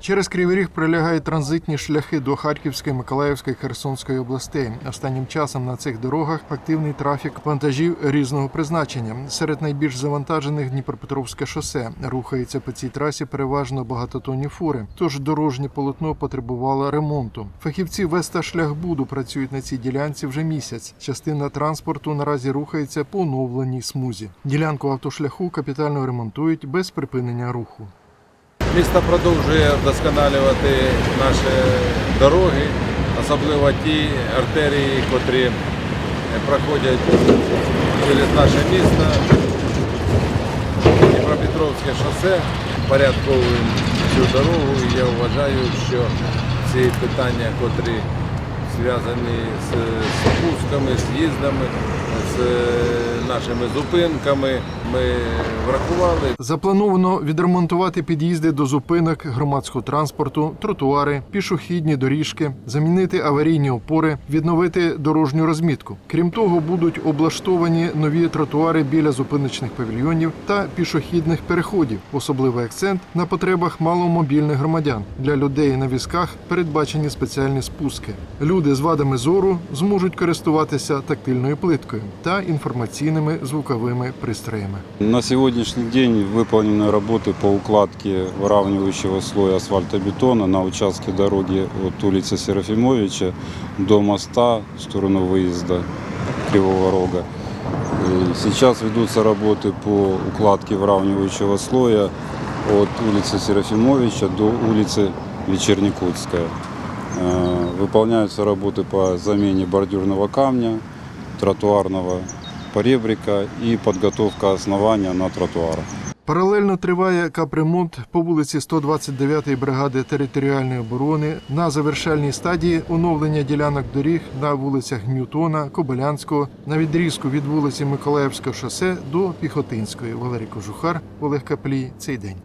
Через Кривий Ріг пролягають транзитні шляхи до Харківської, Миколаївської, Херсонської областей. Останнім часом на цих дорогах активний трафік вантажів різного призначення. Серед найбільш завантажених Дніпропетровське шосе. Рухається по цій трасі переважно багатотонні фури. Тож дорожнє полотно потребувало ремонту. Фахівці Веста Шляхбуду працюють на цій ділянці вже місяць. Частина транспорту наразі рухається по оновленій смузі. Ділянку автошляху капітально ремонтують без припинення руху. Місто продовжує вдосконалювати наші дороги, особливо ті артерії, котрі проходять через наше місто. Дніпропетровське шосе порядковуємо цю дорогу. І я вважаю, що ці питання, котрі зв'язані з спусками, з їздами, з нашими зупинками, ми врахували. Заплановано відремонтувати під'їзди до зупинок громадського транспорту, тротуари, пішохідні доріжки, замінити аварійні опори, відновити дорожню розмітку. Крім того, будуть облаштовані нові тротуари біля зупиночних павільйонів та пішохідних переходів. Особливий акцент на потребах маломобільних громадян. Для людей на візках передбачені спеціальні спуски. Люди з вадами зору зможуть користуватися тактильною плиткою та інформаційними звуковими пристроями. На сегодняшний день выполнены работы по укладке выравнивающего слоя асфальтобетона на участке дороги от улицы Серафимовича до моста в сторону выезда Кривого Рога. И сейчас ведутся работы по укладке выравнивающего слоя от улицы Серафимовича до улицы Вечерникутская. Э, Выполняются работы по замене бордюрного камня, тротуарного поребрика і підготовка основання на тротуарах. Паралельно триває капремонт по вулиці 129-ї бригади територіальної оборони на завершальній стадії оновлення ділянок доріг на вулицях Ньютона, Кобилянського, на відрізку від вулиці Миколаївського шосе до Піхотинської. Валерій Кожухар, Олег Каплій. Цей день.